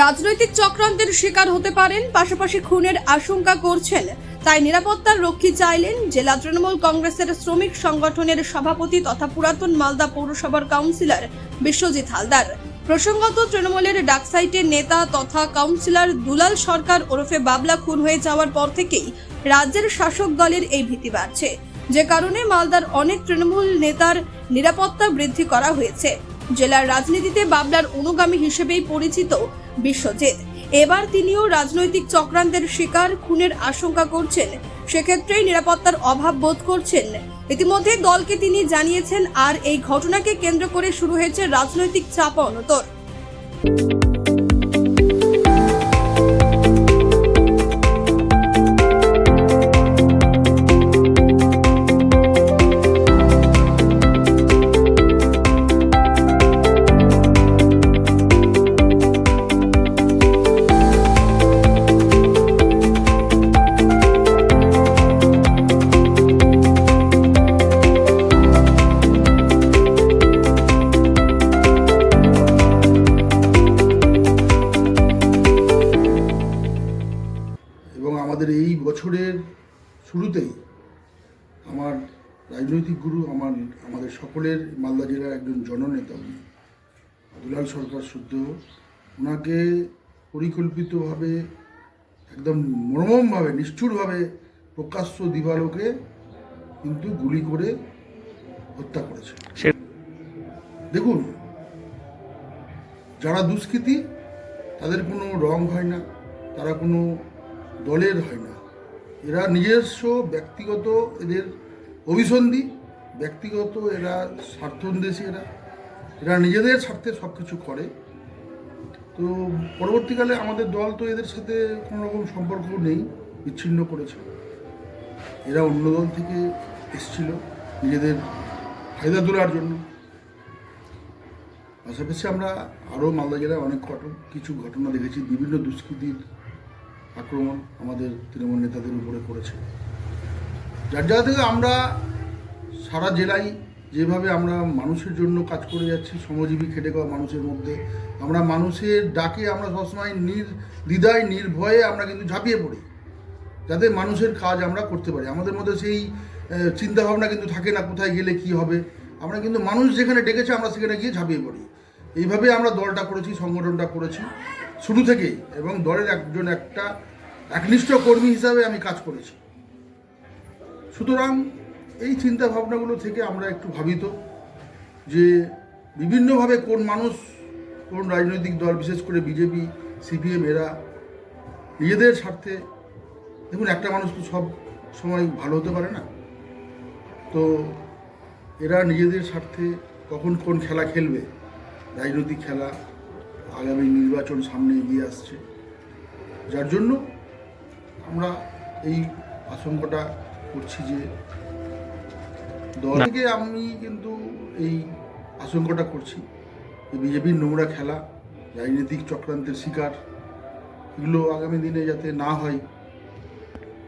রাজনৈতিক চক্রান্তের শিকার হতে পারেন, পাশাপাশি খুনের আশঙ্কা করছেন। তাই নিরাপত্তার রক্ষী চাইলেন জেলা তৃণমূল কংগ্রেসের শ্রমিক সংগঠনের সভাপতি তথা পুরাতন মালদা পৌরসভার কাউন্সিলর বিশ্বজিৎ হালদার। প্রসঙ্গত, তৃণমূলের ডাকসাইটের নেতা তথা কাউন্সিলর দুলাল সরকার ওরফে বাবলা খুন হয়ে যাওয়ার পর থেকেই রাজ্যের শাসক দলের এই ভীতি বাড়ছে। যে কারণে মালদার অনেক তৃণমূল নেতার নিরাপত্তা বৃদ্ধি করা হয়েছে। জেলার রাজনীতিতে বাবলার অনুগামী হিসেবেই পরিচিত বিশ্বজিৎ। এবার তিনিও রাজনৈতিক চক্রান্তের শিকার, খুনের আশঙ্কা করছেন। সেক্ষেত্রেই নিরাপত্তার অভাব বোধ করছেন। ইতিমধ্যে দলকে তিনি জানিয়েছেন, আর এই ঘটনাকে কেন্দ্র করে শুরু হয়েছে রাজনৈতিক চাপ অনতর। আমাদের এই বছরের শুরুতেই আমার রাজনৈতিক গুরু আমার আমাদের সকলের মালদা জেলার একজন জননেতা উনি দুলাল সরকার শুদ্ধ ওনাকে পরিকল্পিতভাবে একদম মর্মমভাবে নিষ্ঠুরভাবে প্রকাশ্য দিবালোকে কিন্তু গুলি করে হত্যা করেছে। দেখুন যারা দুষ্কৃতী তাদের কোনো রং হয় না তারা কোনো দলের হয় না। এরা নিজস্ব ব্যক্তিগত এদের অভিসন্ধি, ব্যক্তিগত এরা স্বার্থন্বেষী এরা। এরা নিজেদের স্বার্থে সব কিছু করে। তো পরবর্তীকালে আমাদের দল তো এদের সাথে কোনো রকম সম্পর্ক নেই, বিচ্ছিন্ন করেছে। এরা অন্য দল থেকে এসেছিল নিজেদের ফায়দা তোলার জন্য। পাশাপাশি আমরা আরও মালদা জেলায় অনেক ঘটন, কিছু ঘটনা দেখেছি, বিভিন্ন দুষ্কৃতির আক্রমণ আমাদের তৃণমূল নেতাদের উপরে করেছে। যার জায়গা থেকে আমরা সারা জেলায় যেভাবে আমরা মানুষের জন্য কাজ করে যাচ্ছি, শ্রমজীবী খেটে খাওয়া মানুষের মধ্যে, আমরা মানুষের ডাকে আমরা সবসময় নির দ্বিধায় নির্ভয়ে আমরা কিন্তু ঝাঁপিয়ে পড়ি, যাতে মানুষের কাজ আমরা করতে পারি। আমাদের মধ্যে সেই চিন্তাভাবনা কিন্তু থাকে না কোথায় গেলে কি হবে। আমরা কিন্তু মানুষ যেখানে ডেকেছে আমরা সেখানে গিয়ে ঝাঁপিয়ে পড়ি। এইভাবে আমরা দলটা করেছি, সংগঠনটা করেছি। শুরু থেকেই এবং দলের একজন একটা একনিষ্ঠ কর্মী হিসাবে আমি কাজ করেছি। সুতরাং এই চিন্তা ভাবনাগুলো থেকে আমরা একটু ভাবিত যে বিভিন্নভাবে কোন মানুষ, কোন রাজনৈতিক দল, বিশেষ করে বিজেপি, সিপিএম এরা নিজেদের স্বার্থে, দেখুন একটা মানুষ তো সব সময় ভালো হতে পারে না। তো এরা নিজেদের স্বার্থে কখন কোন খেলা খেলবে, রাজনৈতিক খেলা আগামী নির্বাচন সামনে এগিয়ে আসছে। যার জন্য আমরা এই আশঙ্কাটা করছি যে দল থেকে আমি কিন্তু এই আশঙ্কাটা করছি যে বিজেপির নোংরা খেলা রাজনৈতিক চক্রান্তের শিকার এগুলো আগামী দিনে যাতে না হয়।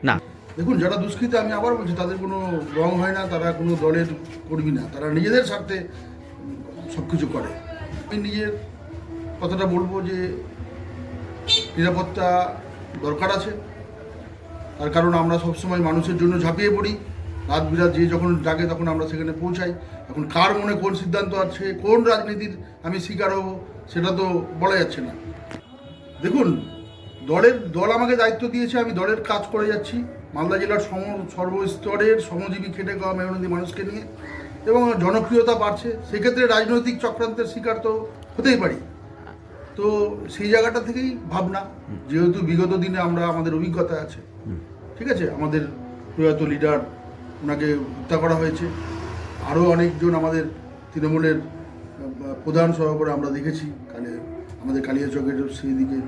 না। দেখুন যারা দুষ্কৃতী আমি আবার বলছি তাদের কোনো রং হয় না তারা কোনো দলের কর্মী না তারা নিজেদের স্বার্থে সব কিছু করে। আমি নিজের কথাটা বলব যে নিরাপত্তা দরকার আছে। তার কারণ আমরা সবসময় মানুষের জন্য ঝাঁপিয়ে পড়ি। রাত বিরাত যে যখন ডাকে তখন আমরা সেখানে পৌঁছাই। এখন কার মনে কোন সিদ্ধান্ত আছে, কোন রাজনীতির আমি শিকার হব, সেটা তো বলা যাচ্ছে না। দেখুন, দলের, দল আমাকে দায়িত্ব দিয়েছে, আমি দলের কাজ করে যাচ্ছি। মালদা জেলার সম, সর্বস্তরের শ্রমজীবী খেটে খাওয়া মেহনতি মানুষকে নিয়ে। এবং জনপ্রিয়তা বাড়ছে। সেক্ষেত্রে রাজনৈতিক চক্রান্তের শিকার তো হতেই পারি। তো সেই জায়গাটা থেকেই ভাবনা যেহেতু বিগত দিনে আমরা আমাদের অভিজ্ঞতা আছে। ঠিক আছে? আমাদের প্রয়াত লিডার ওনাকে হত্যা করা হয়েছে। আরও অনেকজন আমাদের তৃণমূলের প্রধান সহকারে আমরা দেখেছি কালে আমাদের কালিয়াচকের সেই দিকে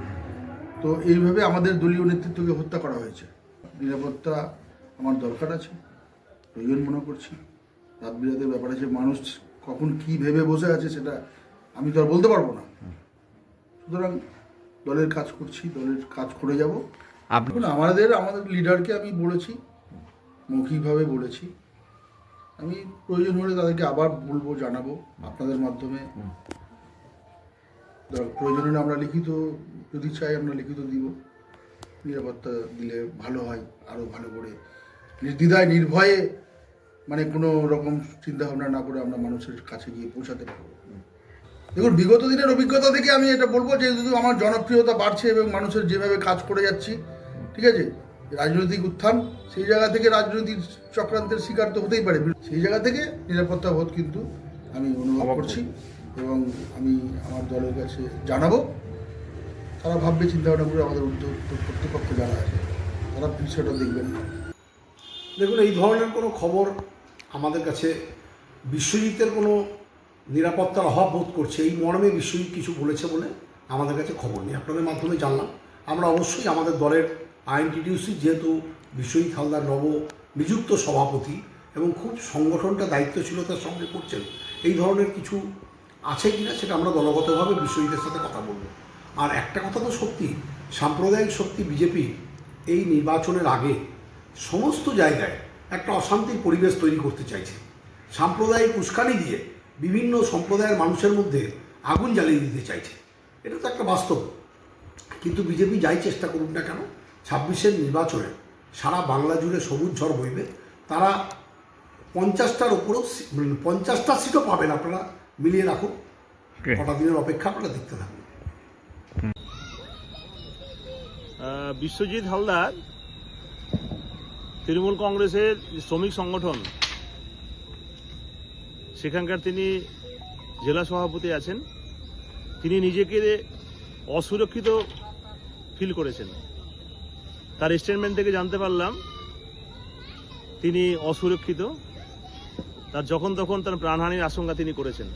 তো এইভাবে আমাদের দলীয় নেতৃত্বকে হত্যা করা হয়েছে। নিরাপত্তা আমার দরকার আছে প্রয়োজন মনে করছি। রাত বিরাতের ব্যাপার আছে মানুষ কখন কি ভেবে বসে আছে সেটা আমি তো আর বলতে পারব না। সুতরাং দলের কাজ করছি দলের কাজ করে যাব। দেখুন আমাদের আমাদের লিডারকে আমি বলেছি মৌখিকভাবে বলেছি। আমি প্রয়োজন হলে তাদেরকে আবার বলব জানাব আপনাদের মাধ্যমে। প্রয়োজন হলে আমরা লিখিত যদি চাই আমরা লিখিত দিব। নিরাপত্তা দিলে ভালো হয় আরও ভালো করে। নির্দ্বিধায় নির্ভয়ে মানে কোনো রকম চিন্তাভাবনা না করে আমরা মানুষের কাছে গিয়ে পৌঁছাতে পারব। দেখুন বিগত দিনের অভিজ্ঞতা থেকে আমি এটা বলব যে শুধু আমার জনপ্রিয়তা বাড়ছে এবং মানুষের যেভাবে কাজ করে যাচ্ছি ঠিক আছে? রাজনৈতিক উত্থান সেই জায়গা থেকে রাজনৈতিক চক্রান্তের শিকার তো হতেই পারে। সেই জায়গা থেকে নিরাপত্তা বোধ কিন্তু আমি অনুভব করছি এবং আমি আমার দলের কাছে জানাব। তারা ভাববে চিন্তা ভাবনা করে আমাদের উদ্যোগ কর্তৃপক্ষ যারা আছে তারা বিষয়টা দেখবেন। দেখুন এই ধরনের কোনো খবর আমাদের কাছে বিশ্বজিতের কোনো নিরাপত্তার অভাব বোধ করছে। এই মর্মে বিশ্বজিৎ কিছু বলেছে বলে আমাদের কাছে খবর নেই। আপনাদের মাধ্যমে জানলাম। আমরা অবশ্যই আমাদের দলের আইএনটিটিউসি যেহেতু বিশ্বজিৎ হালদার নব নিযুক্ত সভাপতি এবং খুব সংগঠনটা দায়িত্বশীলতার সঙ্গে করছেন, এই ধরনের কিছু আছে কিনা সেটা আমরা দলগতভাবে বিশ্বজিতের সাথে কথা বলব। আর একটা কথা তো সত্যি, সাম্প্রদায়িক শক্তি বিজেপি এই নির্বাচনের আগে সমস্ত জায়গায় একটা অশান্তির পরিবেশ তৈরি করতে চাইছে। সাম্প্রদায়িক উস্কানি দিয়ে বিভিন্ন সম্প্রদায়ের মানুষের মধ্যে আগুন জ্বালিয়ে দিতে চাইছে। এটা তো একটা বাস্তব। কিন্তু বিজেপি যাই চেষ্টা করুক না কেন ছাব্বিশের নির্বাচনে সারা বাংলা জুড়ে সবুজ ঝড় বইবে। তারা পঞ্চাশটার উপরেও পঞ্চাশটা সিটও পাবেন আপনারা মিলিয়ে রাখুন। কটা দিনের অপেক্ষা আপনারা দেখতে থাকুন। আহ, বিশ্বজিৎ হালদার তৃণমূল কংগ্রেসের শ্রমিক সংগঠন সেখানকার তিনি জেলা সভাপতি আছেন। তিনি নিজেকে অসুরক্ষিত ফিল করেছেন। তার স্টেটমেন্ট থেকে জানতে পারলাম, তিনি অসুরক্ষিত। তার যখন তখন তার প্রাণহানির আশঙ্কা তিনি করেছেন।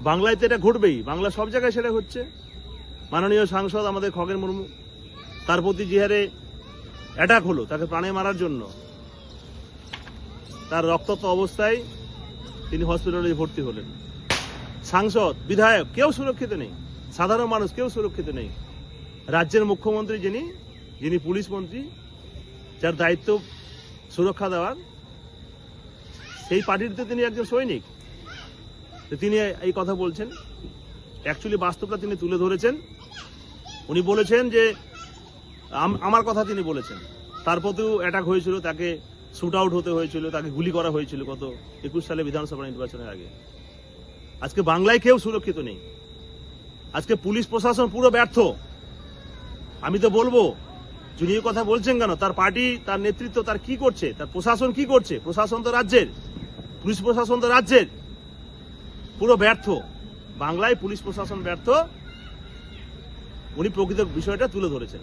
বাংলায় তো এটা ঘটবেই। বাংলা সব জায়গায় সেটা হচ্ছে। মাননীয় সাংসদ আমাদের খগেন মুর্মু, তার প্রতি যে হারে অ্যাটাক হলো, তাকে প্রাণে মারার জন্য। তার রক্তাক্ত অবস্থায় তিনি হসপিটালে ভর্তি হলেন। সাংসদ, বিধায়ক, কেউ সুরক্ষিত নেই। সাধারণ মানুষ, কেউ সুরক্ষিত নেই। রাজ্যের মুখ্যমন্ত্রী যিনি যিনি পুলিশ মন্ত্রী, যার দায়িত্ব সুরক্ষা দেওয়ার, সেই পার্টিতে তিনি একজন সৈনিক। তো তিনি এই কথা বলছেন। অ্যাকচুয়ালি বাস্তবটা তিনি তুলে ধরেছেন। উনি বলেছেন যে, আম- আমার কথা তিনি বলেছেন। তার প্রতিও অ্যাটাক হয়েছিল তাকে শুট আউট হতে হয়েছিল, তাকে গুলি করা হয়েছিল গত একুশ সালে বিধানসভা নির্বাচনের আগে। আজকে বাংলায় কেউ সুরক্ষিত নেই। আজকে পুলিশ প্রশাসন পুরো ব্যর্থ। আমি তো বলব, যিনি কথা বলছেন কেন, তার পার্টি, তার নেতৃত্ব তার কি করছে, তার প্রশাসন কি করছে? প্রশাসন তো রাজ্যের। পুলিশ প্রশাসন তো রাজ্যের। পুরো ব্যর্থ। বাংলায় পুলিশ প্রশাসন ব্যর্থ। উনি প্রকৃত বিষয়টা তুলে ধরেছেন।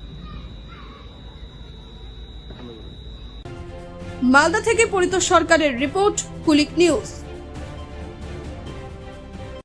মালদা থেকে পরিত সরকারের রিপোর্ট কুলিক নিউজ।